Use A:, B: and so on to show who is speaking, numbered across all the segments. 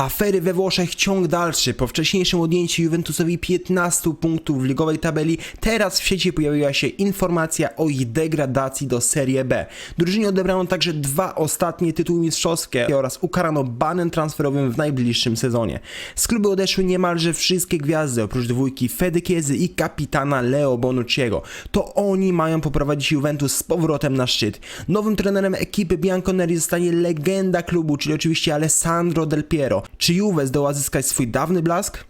A: Afery we Włoszech ciąg dalszy. Po wcześniejszym odjęciu Juventusowi 15 punktów w ligowej tabeli, teraz w sieci pojawiła się informacja o ich degradacji do Serie B. Drużynie odebrano także dwa ostatnie tytuły mistrzowskie oraz ukarano banem transferowym w najbliższym sezonie. Z klubu odeszły niemalże wszystkie gwiazdy, oprócz dwójki Fedy Chiesy i kapitana Leo Bonucciego. To oni mają poprowadzić Juventus z powrotem na szczyt. Nowym trenerem ekipy Bianconeri zostanie legenda klubu, czyli oczywiście Alessandro Del Piero. Czy Juve zdoła zyskać swój dawny blask?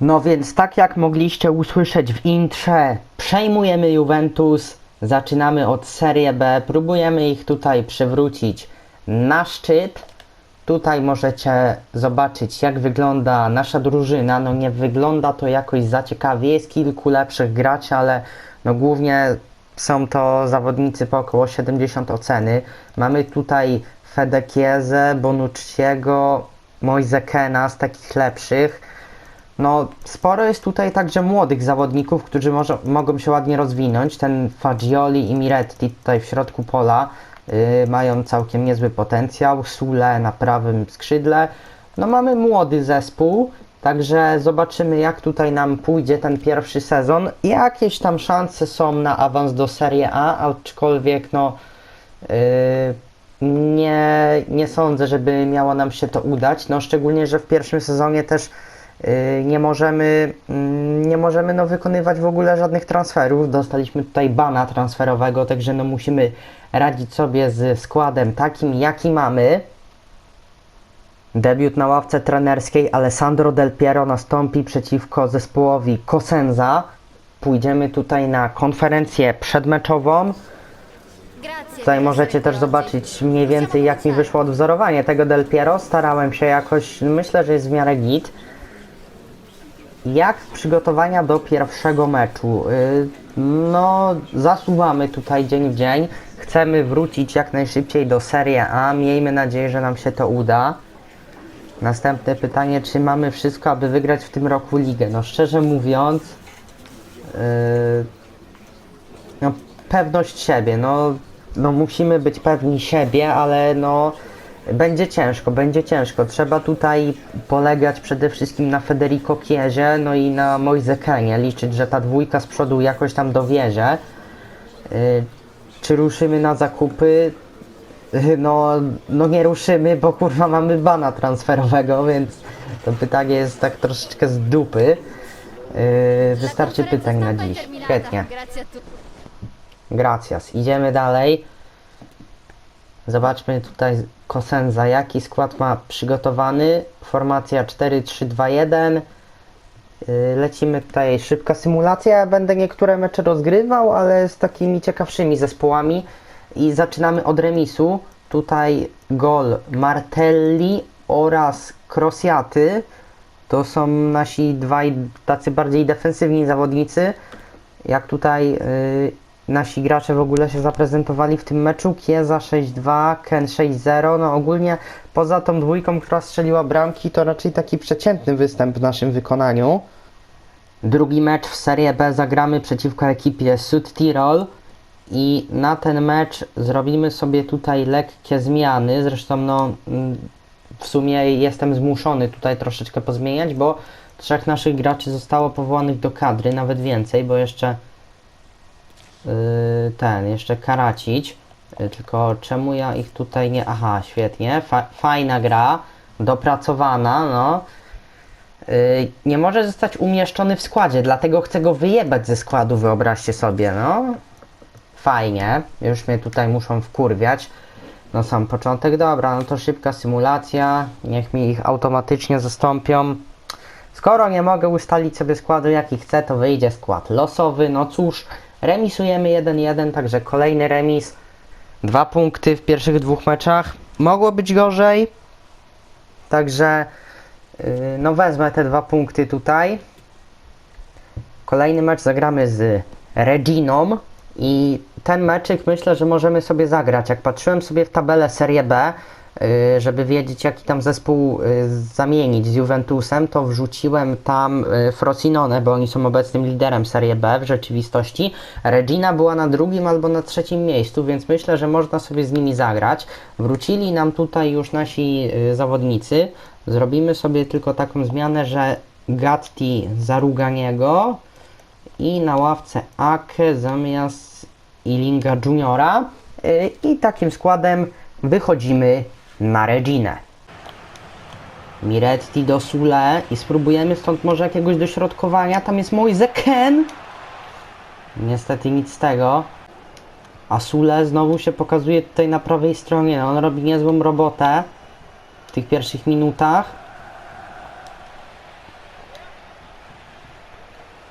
B: No więc tak jak mogliście usłyszeć w intrze, przejmujemy Juventus, zaczynamy od Serie B, próbujemy ich tutaj przywrócić na szczyt. Tutaj możecie zobaczyć jak wygląda nasza drużyna, no nie wygląda to jakoś za ciekawie, jest kilku lepszych graczy, ale no głównie są to zawodnicy po około 70 oceny. Mamy tutaj Fede Chiesę, Bonucciego, Moise Kena z takich lepszych. No, sporo jest tutaj także młodych zawodników, którzy może, mogą się ładnie rozwinąć. Ten Fagioli i Miretti tutaj w środku pola yy, mają całkiem niezły potencjał. Sule na prawym skrzydle. No, mamy młody zespół, także zobaczymy, jak tutaj nam pójdzie ten pierwszy sezon. Jakieś tam szanse są na awans do Serie A, aczkolwiek no. Yy, nie, nie sądzę, żeby miało nam się to udać. No, szczególnie, że w pierwszym sezonie też yy, nie możemy, mm, nie możemy no, wykonywać w ogóle żadnych transferów. Dostaliśmy tutaj bana transferowego, także no, musimy radzić sobie z składem takim, jaki mamy. Debiut na ławce trenerskiej Alessandro Del Piero nastąpi przeciwko zespołowi Cosenza. Pójdziemy tutaj na konferencję przedmeczową. Tutaj możecie też zobaczyć mniej więcej jak mi wyszło odwzorowanie tego Del Piero. Starałem się jakoś, myślę, że jest w miarę git. Jak przygotowania do pierwszego meczu? Yy, No, zasuwamy tutaj dzień w dzień. Chcemy wrócić jak najszybciej do Serie A. Miejmy nadzieję, że nam się to uda. Następne pytanie, czy mamy wszystko, aby wygrać w tym roku ligę? No szczerze mówiąc, yy, no, pewność siebie, no, no musimy być pewni siebie, ale no będzie ciężko, będzie ciężko. Trzeba tutaj polegać przede wszystkim na Federico Chiesie, no i na Moise Kenie, liczyć, że ta dwójka z przodu jakoś tam dowiezie. Yy, czy ruszymy na zakupy? No, no nie ruszymy, bo kurwa mamy bana transferowego, więc to pytanie jest tak troszeczkę z dupy. Yy, wystarczy pytań na dziś. Świetnie. Gracias. Idziemy dalej. Zobaczmy tutaj Kosenza, jaki skład ma przygotowany. Formacja 4-3-2-1. Yy, Lecimy tutaj, szybka symulacja. Ja będę niektóre mecze rozgrywał, ale z takimi ciekawszymi zespołami. I zaczynamy od remisu. Tutaj gol Martelli oraz Krosiaty. To są nasi dwaj tacy bardziej defensywni zawodnicy. Jak tutaj yy, nasi gracze w ogóle się zaprezentowali w tym meczu. Kieza 6-2, Ken 6-0. No ogólnie poza tą dwójką, która strzeliła bramki, to raczej taki przeciętny występ w naszym wykonaniu. Drugi mecz w Serie B zagramy przeciwko ekipie Sud Tirol. I na ten mecz zrobimy sobie tutaj lekkie zmiany. Zresztą no, mm, w sumie jestem zmuszony tutaj troszeczkę pozmieniać, bo trzech naszych graczy zostało powołanych do kadry, nawet więcej, bo jeszcze ten, jeszcze karacić. Yy, Tylko czemu ja ich tutaj nie. Aha, świetnie. Fa fajna gra, dopracowana, no. Yy, nie może zostać umieszczony w składzie, dlatego chcę go wyjebać ze składu, wyobraźcie sobie, no. Fajnie, już mnie tutaj muszą wkurwiać. No sam początek, dobra, no to szybka symulacja, niech mi ich automatycznie zastąpią. Skoro nie mogę ustalić sobie składu jaki chcę, to wyjdzie skład losowy. No cóż, remisujemy 1-1, także kolejny remis. Dwa punkty w pierwszych dwóch meczach. Mogło być gorzej. Także yy, no wezmę te dwa punkty tutaj. Kolejny mecz zagramy z Reginą i ten meczyk myślę, że możemy sobie zagrać. Jak patrzyłem sobie w tabelę Serie B, y, żeby wiedzieć jaki tam zespół y, zamienić z Juventusem, to wrzuciłem tam y, Frosinone, bo oni są obecnym liderem Serie B w rzeczywistości. Regina była na drugim albo na trzecim miejscu, więc myślę, że można sobie z nimi zagrać. Wrócili nam tutaj już nasi y, zawodnicy. Zrobimy sobie tylko taką zmianę, że Gatti za Ruganiego i na ławce Ake zamiast Ilinga Juniora. Y, I takim składem wychodzimy na Reginę. Miretti do Sule i spróbujemy stąd może jakiegoś dośrodkowania. Tam jest Moise Ken. Niestety nic z tego. A Sule znowu się pokazuje tutaj na prawej stronie. On robi niezłą robotę w tych pierwszych minutach.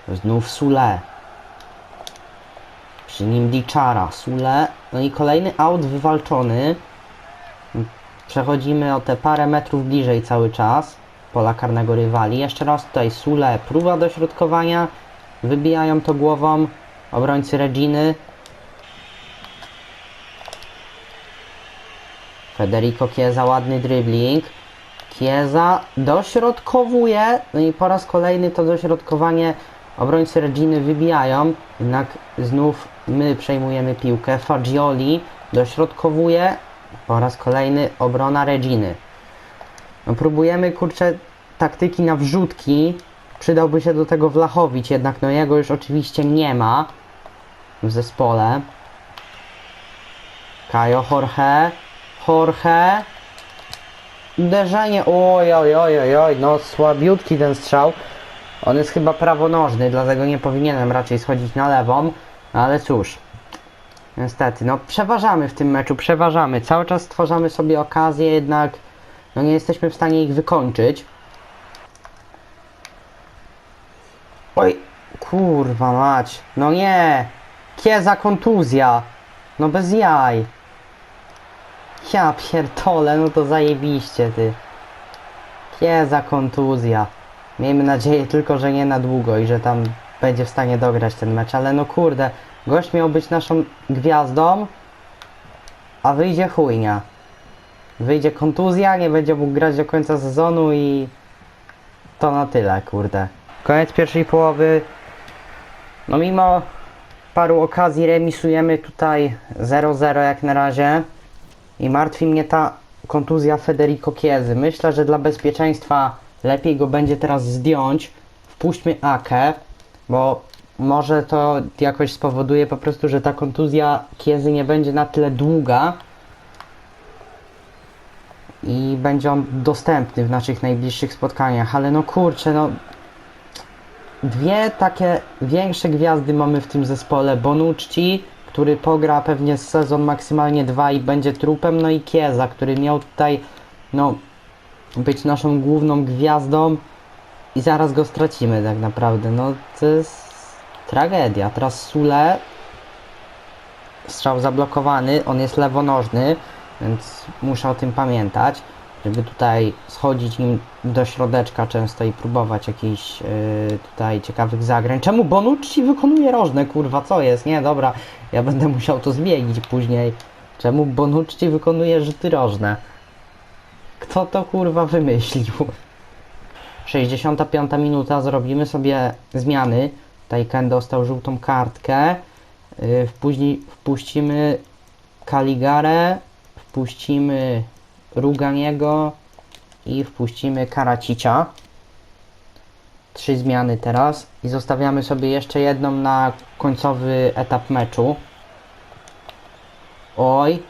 B: Znów Sule. Przy nim Dichara, Sule. No i kolejny aut wywalczony. Przechodzimy o te parę metrów bliżej cały czas. Pola karnego rywali. Jeszcze raz tutaj Sule. Próba dośrodkowania. Wybijają to głową. Obrońcy Reginy. Federico Chiesa, ładny dribbling. Chiesa dośrodkowuje. No i po raz kolejny to dośrodkowanie obrońcy Reginy wybijają. Jednak znów my przejmujemy piłkę. Fagioli dośrodkowuje. Po raz kolejny obrona Reginy. No próbujemy, kurczę, taktyki na wrzutki. Przydałby się do tego Wlachowicz, jednak no jego już oczywiście nie ma w zespole. Kajo Jorge. Jorge. Uderzenie. Oj, oj, oj, oj, oj, no słabiutki ten strzał. On jest chyba prawonożny, dlatego nie powinienem raczej schodzić na lewą. No ale cóż. Niestety, no przeważamy w tym meczu, przeważamy. Cały czas stwarzamy sobie okazje, jednak no nie jesteśmy w stanie ich wykończyć. Oj, kurwa mać. No nie. Kieza kontuzja. No bez jaj. Ja pierdolę, no to zajebiście ty. Kieza kontuzja. Miejmy nadzieję tylko, że nie na długo i że tam będzie w stanie dograć ten mecz, ale no kurde, gość miał być naszą gwiazdą, a wyjdzie chujnia. Wyjdzie kontuzja, nie będzie mógł grać do końca sezonu i to na tyle, kurde. Koniec pierwszej połowy. No mimo paru okazji remisujemy tutaj 0-0 jak na razie. I martwi mnie ta kontuzja Federico Chiezy. Myślę, że dla bezpieczeństwa lepiej go będzie teraz zdjąć. Wpuśćmy Akę, bo może to jakoś spowoduje po prostu, że ta kontuzja Chiezy nie będzie na tyle długa i będzie on dostępny w naszych najbliższych spotkaniach. Ale no kurczę, no dwie takie większe gwiazdy mamy w tym zespole. Bonucci, który pogra pewnie sezon maksymalnie dwa i będzie trupem, no i Kieza, który miał tutaj no być naszą główną gwiazdą i zaraz go stracimy tak naprawdę. No to jest tragedia. Teraz Sule strzał zablokowany, on jest lewonożny, więc muszę o tym pamiętać, żeby tutaj schodzić nim do środeczka często i próbować jakichś yy, tutaj ciekawych zagrań. Czemu Bonucci wykonuje rożne, kurwa, co jest? Nie, dobra, ja będę musiał to zmienić później. Czemu Bonucci wykonuje rzuty rożne? Kto to kurwa wymyślił? 65 minuta, zrobimy sobie zmiany. Tutaj Ken dostał żółtą kartkę. Yy, Później wpuścimy Kaligarę, wpuścimy Ruganiego i wpuścimy Karacicia. Trzy zmiany teraz i zostawiamy sobie jeszcze jedną na końcowy etap meczu. Oj,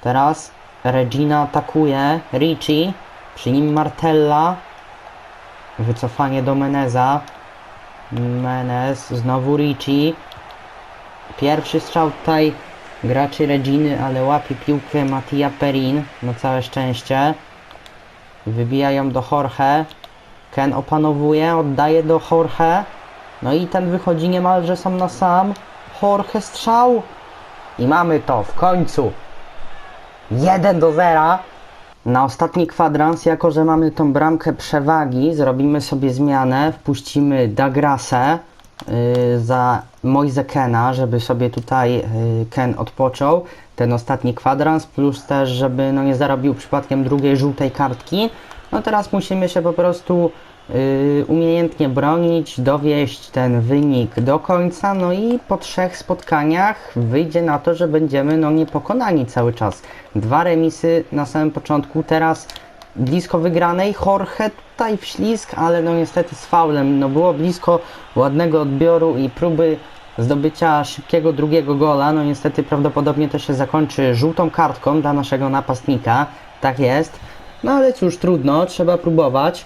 B: teraz Regina atakuje, Ricci, przy nim Martella, wycofanie do Meneza, Menez, znowu Ricci, pierwszy strzał tutaj graczy Reginy, ale łapie piłkę Mattia Perin, na całe szczęście, wybijają do Jorge, Ken opanowuje, oddaje do Jorge, no i ten wychodzi niemalże sam na sam, Jorge strzał i mamy to w końcu. 1 do 0. Na ostatni kwadrans, jako że mamy tą bramkę przewagi, zrobimy sobie zmianę. Wpuścimy Dagrasę yy, za Moise Kena, żeby sobie tutaj y, Ken odpoczął, ten ostatni kwadrans, plus też, żeby no nie zarobił przypadkiem drugiej żółtej kartki. No teraz musimy się po prostu y, umiejętnie bronić, dowieść ten wynik do końca, no i po trzech spotkaniach wyjdzie na to, że będziemy no niepokonani cały czas. Dwa remisy na samym początku, teraz blisko wygranej, Jorge tutaj w ślizg, ale no niestety z faulem, no było blisko ładnego odbioru i próby zdobycia szybkiego drugiego gola, no niestety prawdopodobnie to się zakończy żółtą kartką dla naszego napastnika, tak jest, no ale cóż, trudno, trzeba próbować.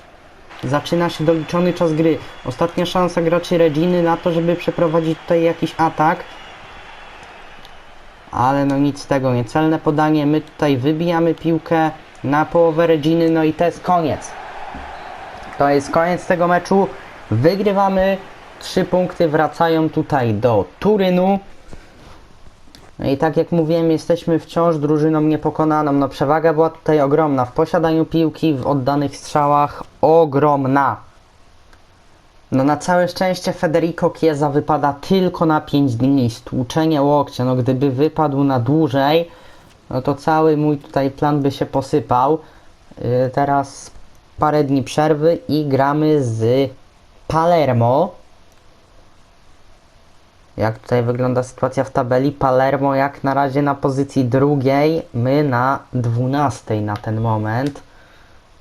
B: Zaczyna się doliczony czas gry. Ostatnia szansa graczy Reginy na to, żeby przeprowadzić tutaj jakiś atak. Ale no nic z tego, niecelne podanie. My tutaj wybijamy piłkę na połowę Reginy, no i to jest koniec. To jest koniec tego meczu. Wygrywamy. Trzy punkty wracają tutaj do Turynu. No i tak jak mówiłem, jesteśmy wciąż drużyną niepokonaną. No przewaga była tutaj ogromna w posiadaniu piłki, w oddanych strzałach ogromna. No na całe szczęście Federico Chiesa wypada tylko na 5 dni. Stłuczenie łokcia, no gdyby wypadł na dłużej, no to cały mój tutaj plan by się posypał. Yy, teraz parę dni przerwy i gramy z Palermo. Jak tutaj wygląda sytuacja w tabeli? Palermo jak na razie na pozycji drugiej, my na dwunastej na ten moment.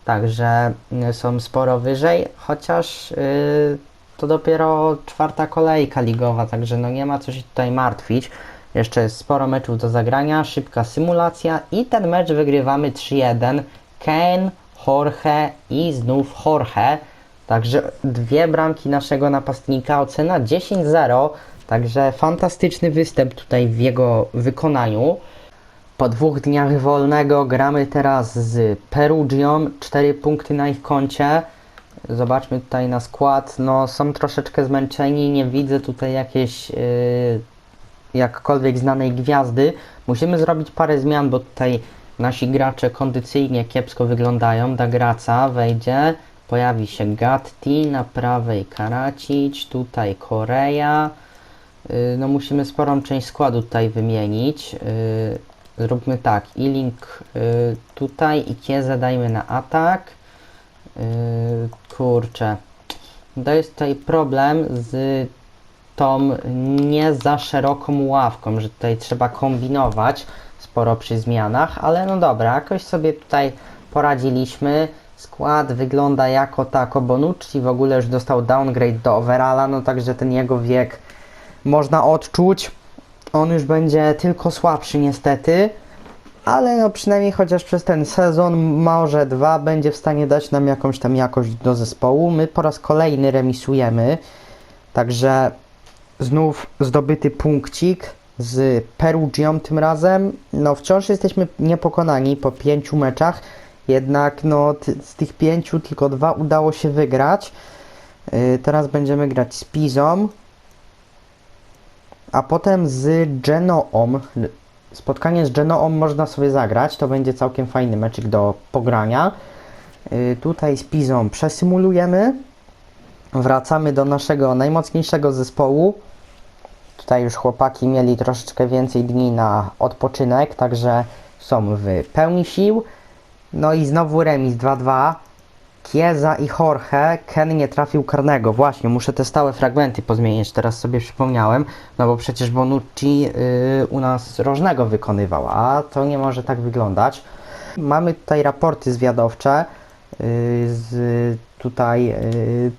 B: Także y, są sporo wyżej, chociaż y, to dopiero czwarta kolejka ligowa, także no nie ma co się tutaj martwić. Jeszcze jest sporo meczów do zagrania, szybka symulacja i ten mecz wygrywamy 3-1. Kane, Jorge i znów Jorge. Także dwie bramki naszego napastnika, ocena 10-0. Także fantastyczny występ tutaj w jego wykonaniu. Po dwóch dniach wolnego gramy teraz z Perugią. 4 punkty na ich koncie. Zobaczmy tutaj na skład. No, są troszeczkę zmęczeni. Nie widzę tutaj jakiejś yy, jakkolwiek znanej gwiazdy. Musimy zrobić parę zmian, bo tutaj nasi gracze kondycyjnie kiepsko wyglądają. Dagraca wejdzie. Pojawi się Gatti na prawej Karacic. Tutaj Korea. Yy, no musimy sporą część składu tutaj wymienić. Yy, Zróbmy tak, i-link y, tutaj i kiezę dajmy na atak. Y, kurczę. To jest tutaj problem z tą nie za szeroką ławką, że tutaj trzeba kombinować sporo przy zmianach, ale no dobra, jakoś sobie tutaj poradziliśmy. Skład wygląda jako tako. Bonucci w ogóle już dostał downgrade do overalla, no także ten jego wiek można odczuć on już będzie tylko słabszy niestety, ale no przynajmniej chociaż przez ten sezon, może dwa, będzie w stanie dać nam jakąś tam jakość do zespołu. My po raz kolejny remisujemy, także znów zdobyty punkcik z Perugią tym razem. No wciąż jesteśmy niepokonani po pięciu meczach, jednak no z tych pięciu tylko dwa udało się wygrać. Yy, teraz będziemy grać z Pizą a potem z Genoą. Spotkanie z Genoą można sobie zagrać, to będzie całkiem fajny meczyk do pogrania. Yy, tutaj z Pizą przesymulujemy. Wracamy do naszego najmocniejszego zespołu. Tutaj już chłopaki mieli troszeczkę więcej dni na odpoczynek, także są w pełni sił. No i znowu remis 2-2. Kieza i Jorge, Ken nie trafił karnego. Właśnie, muszę te stałe fragmenty pozmieniać, teraz sobie przypomniałem. No bo przecież Bonucci yy, u nas rożnego wykonywał, a to nie może tak wyglądać. Mamy tutaj raporty zwiadowcze yy, z tutaj yy,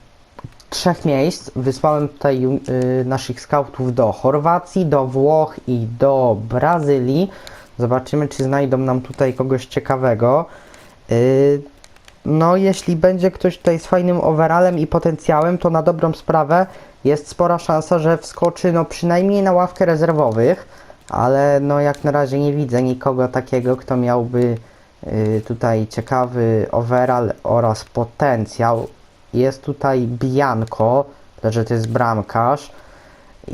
B: trzech miejsc. Wysłałem tutaj yy, naszych skautów do Chorwacji, do Włoch i do Brazylii. Zobaczymy, czy znajdą nam tutaj kogoś ciekawego. Yy, no, jeśli będzie ktoś tutaj z fajnym overallem i potencjałem, to na dobrą sprawę jest spora szansa, że wskoczy no przynajmniej na ławkę rezerwowych, ale no jak na razie nie widzę nikogo takiego, kto miałby y, tutaj ciekawy overall oraz potencjał. Jest tutaj Bianco, że to jest bramkarz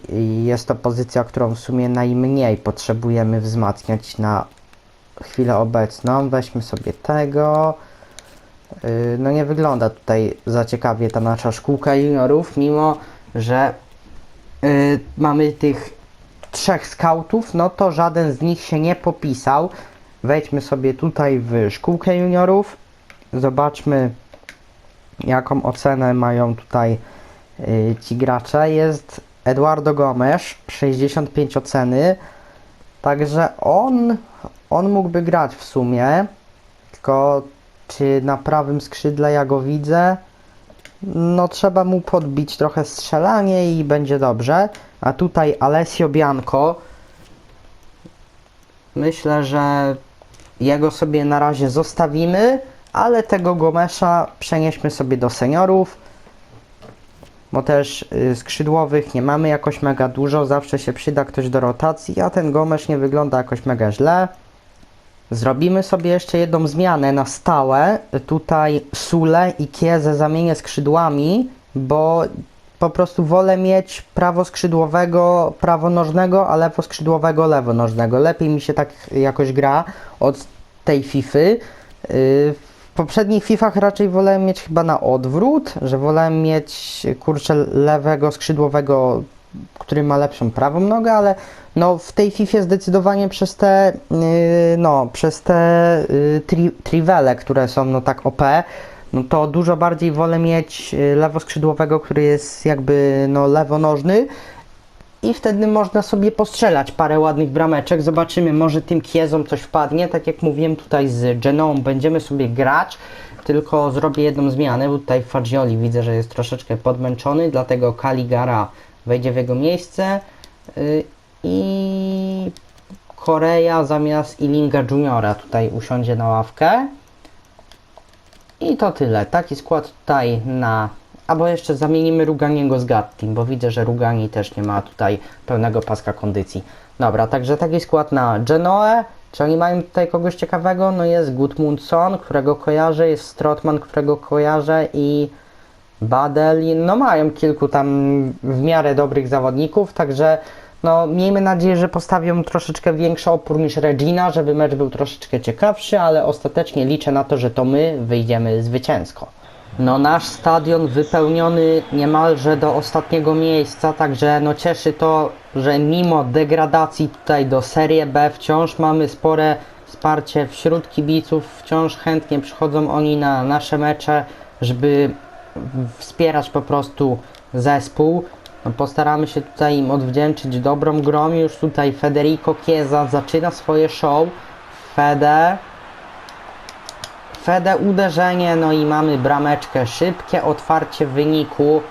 B: i jest to pozycja, którą w sumie najmniej potrzebujemy wzmacniać na chwilę obecną. Weźmy sobie tego. Yy, no nie wygląda tutaj za ciekawie ta nasza szkółka juniorów, mimo że y, mamy tych trzech skautów, no to żaden z nich się nie popisał. Wejdźmy sobie tutaj w szkółkę juniorów. Zobaczmy, jaką ocenę mają tutaj y, ci gracze. Jest Eduardo Gomes, 65 oceny. Także on, on mógłby grać w sumie. Tylko czy na prawym skrzydle ja go widzę? No trzeba mu podbić trochę strzelanie i będzie dobrze. A tutaj Alessio Bianco. Myślę, że jego sobie na razie zostawimy, ale tego Gomesza przenieśmy sobie do seniorów. Bo też y, skrzydłowych nie mamy jakoś mega dużo, zawsze się przyda ktoś do rotacji, a ten Gomesz nie wygląda jakoś mega źle. Zrobimy sobie jeszcze jedną zmianę na stałe. Tutaj Sule i Kiezę zamienię skrzydłami, bo po prostu wolę mieć prawo skrzydłowego prawonożnego, a lewo skrzydłowego lewonożnego. Lepiej mi się tak jakoś gra od tej Fify. W poprzednich Fifach raczej wolałem mieć chyba na odwrót, że wolałem mieć kurczę lewego skrzydłowego, który ma lepszą prawą nogę, ale no w tej Fifie zdecydowanie przez te yy, no przez te yy, tri, trivele, które są no tak OP, no to dużo bardziej wolę mieć yy, lewoskrzydłowego, który jest jakby no lewonożny i wtedy można sobie postrzelać parę ładnych brameczek. Zobaczymy, może tym kiezom coś wpadnie. Tak jak mówiłem tutaj z Genoą będziemy sobie grać, tylko zrobię jedną zmianę, bo tutaj Fagioli widzę, że jest troszeczkę podmęczony, dlatego Caligara wejdzie w jego miejsce i Korea zamiast Ilinga Juniora tutaj usiądzie na ławkę. I to tyle. Taki skład tutaj na. Albo jeszcze zamienimy Ruganiego z Gattim, bo widzę, że Rugani też nie ma tutaj pełnego paska kondycji. Dobra, także taki skład na Genoę. Czy oni mają tutaj kogoś ciekawego? No jest Gudmundsson, którego kojarzę, jest Strotman, którego kojarzę i Badel. No mają kilku tam w miarę dobrych zawodników, także no miejmy nadzieję, że postawią troszeczkę większy opór niż Regina, żeby mecz był troszeczkę ciekawszy, ale ostatecznie liczę na to, że to my wyjdziemy zwycięsko. No nasz stadion wypełniony niemalże do ostatniego miejsca, także no cieszy to, że mimo degradacji tutaj do Serie B wciąż mamy spore wsparcie wśród kibiców, wciąż chętnie przychodzą oni na nasze mecze, żeby wspierać po prostu zespół. No postaramy się tutaj im odwdzięczyć dobrą grą. Już tutaj Federico Chiesa zaczyna swoje show. Fede. Fede uderzenie, no i mamy brameczkę. Szybkie otwarcie wyniku.